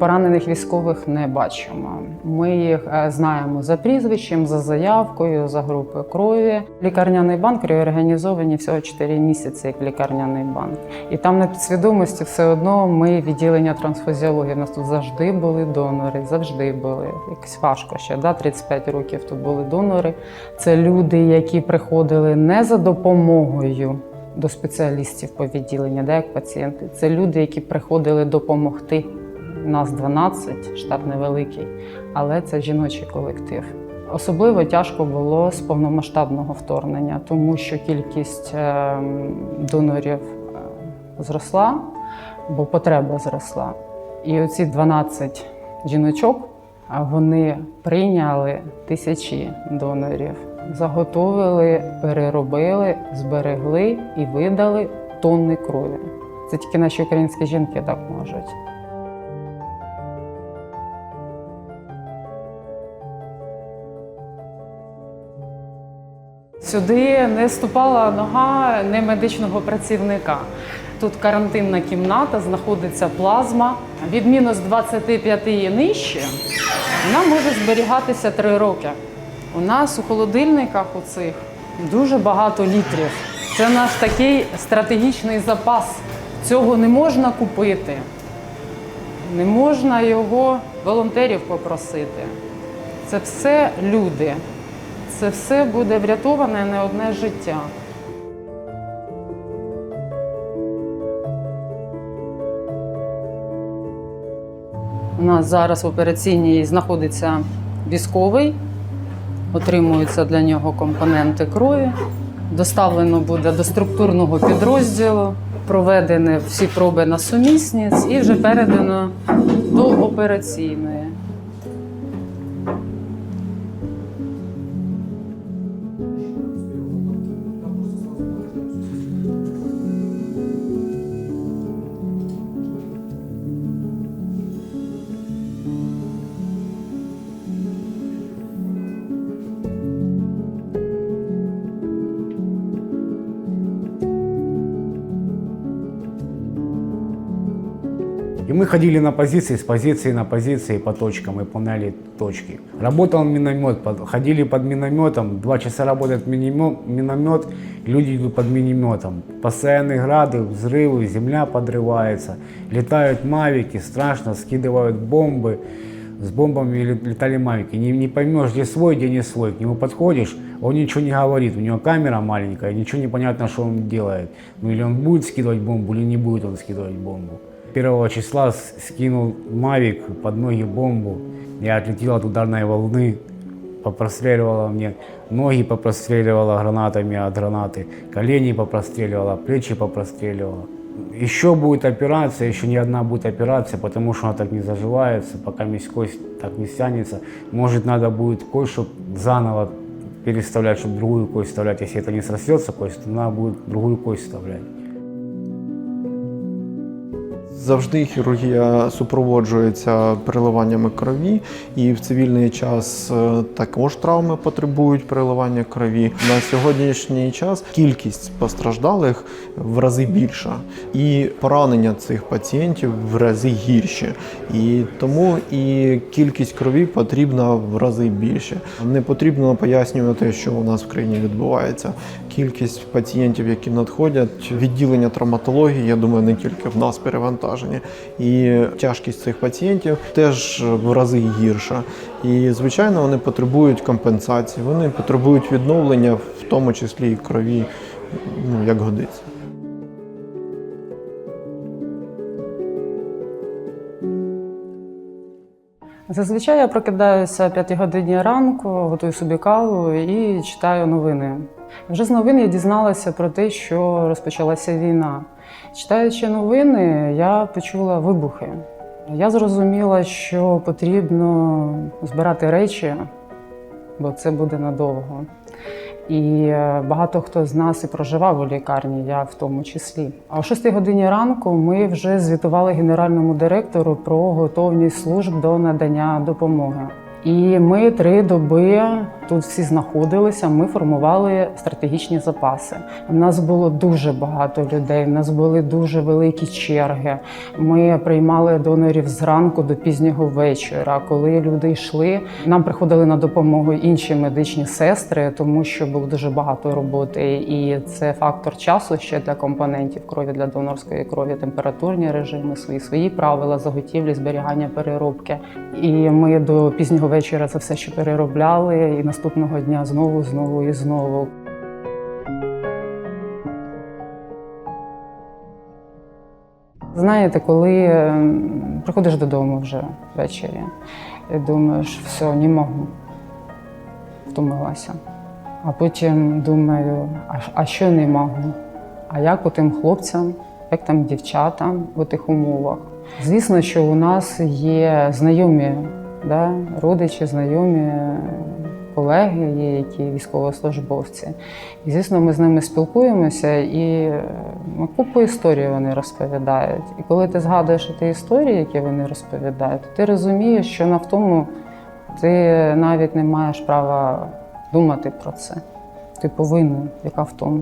Поранених військових не бачимо. Ми їх е, знаємо за прізвищем, за заявкою, за групою крові. Лікарняний банк реорганізовані всього 4 місяці як лікарняний банк. І там на підсвідомості все одно ми відділення трансфузіології. У нас тут завжди були донори, завжди були. Якось важко ще. Да? 35 років тут були донори. Це люди, які приходили не за допомогою до спеціалістів по відділенню, да, як пацієнти. Це люди, які приходили допомогти. Нас 12, штат невеликий, але це жіночий колектив. Особливо тяжко було з повномасштабного вторгнення, тому що кількість е, донорів е, зросла, бо потреба зросла. І оці 12 жіночок вони прийняли тисячі донорів, заготовили, переробили, зберегли і видали тонни крові. Це тільки наші українські жінки так можуть. Сюди не ступала нога не медичного працівника. Тут карантинна кімната, знаходиться плазма. Від мінус 25 і нижче вона може зберігатися 3 роки. У нас у холодильниках у цих дуже багато літрів. Це наш такий стратегічний запас. Цього не можна купити. Не можна його волонтерів попросити. Це все люди. Це все буде врятоване не одне життя. У нас зараз в операційній знаходиться військовий, отримуються для нього компоненти крові. Доставлено буде до структурного підрозділу, проведені всі проби на сумісність і вже передано до операційної. И мы ходили на позиции, с позиции на позиции по точкам, выполняли точки. Работал миномет, ходили под минометом, два часа работает миномет, люди идут под минометом. Постоянные грады, взрывы, земля подрывается, летают мавики, страшно, скидывают бомбы. С бомбами ле- летали мавики. Не, не поймешь, где свой, где не свой. К нему подходишь, он ничего не говорит, у него камера маленькая, ничего не понятно, что он делает. Ну или он будет скидывать бомбу, или не будет он скидывать бомбу. Первого числа скинул Мавик под ноги бомбу. Я отлетел от ударной волны, попростреливала мне, ноги попростреливала гранатами от гранаты, колени попростреливала, плечи попростреливала. Еще будет операция, еще не одна будет операция, потому что она так не заживается, пока весь кость так не стянется. Может, надо будет кость, чтоб заново переставлять, чтобы другую кость вставлять. Если это не срастется кость, то надо будет другую кость вставлять. Завжди хірургія супроводжується переливаннями крові, і в цивільний час е, також травми потребують переливання крові. На сьогоднішній час кількість постраждалих в рази більша, і поранення цих пацієнтів в рази гірші. І тому і кількість крові потрібна в рази більше. Не потрібно пояснювати, що у нас в країні відбувається. Кількість пацієнтів, які надходять, відділення травматології, я думаю, не тільки в нас перевантажені. І тяжкість цих пацієнтів теж в рази гірша. І, звичайно, вони потребують компенсації, вони потребують відновлення, в тому числі і крові, ну, як годиться. Зазвичай я прокидаюся о 5 годині ранку, готую собі каву і читаю новини. Вже з новин я дізналася про те, що розпочалася війна. Читаючи новини, я почула вибухи. Я зрозуміла, що потрібно збирати речі, бо це буде надовго. І е, багато хто з нас і проживав у лікарні, я в тому числі. А о 6 годині ранку ми вже звітували генеральному директору про готовність служб до надання допомоги. І ми три доби тут всі знаходилися. Ми формували стратегічні запаси. У нас було дуже багато людей. У нас були дуже великі черги. Ми приймали донорів зранку до пізнього вечора. Коли люди йшли, нам приходили на допомогу інші медичні сестри, тому що було дуже багато роботи. І це фактор часу ще для компонентів крові для донорської крові, температурні режими, свої свої правила заготівлі, зберігання, переробки. І ми до пізнього вечора це все ще переробляли, і наступного дня знову, знову і знову. Знаєте, коли ем, приходиш додому вже ввечері і думаєш, все, не можу, втомилася. А потім думаю, а, а що не можу? А як у тим хлопцям, як там дівчатам у тих умовах? Звісно, що у нас є знайомі, да, родичі, знайомі, колеги, є які військовослужбовці. І, звісно, ми з ними спілкуємося і ну, купу історій вони розповідають. І коли ти згадуєш ті історії, які вони розповідають, ти розумієш, що на втому ти навіть не маєш права думати про це. Ти повинен, яка втома.